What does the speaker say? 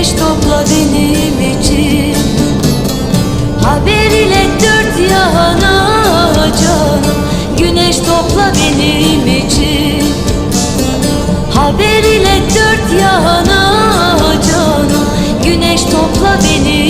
ateş topla benim için. Haber ilet dört yana canım Güneş topla benim için. Haber ilet dört yana canım Güneş topla benim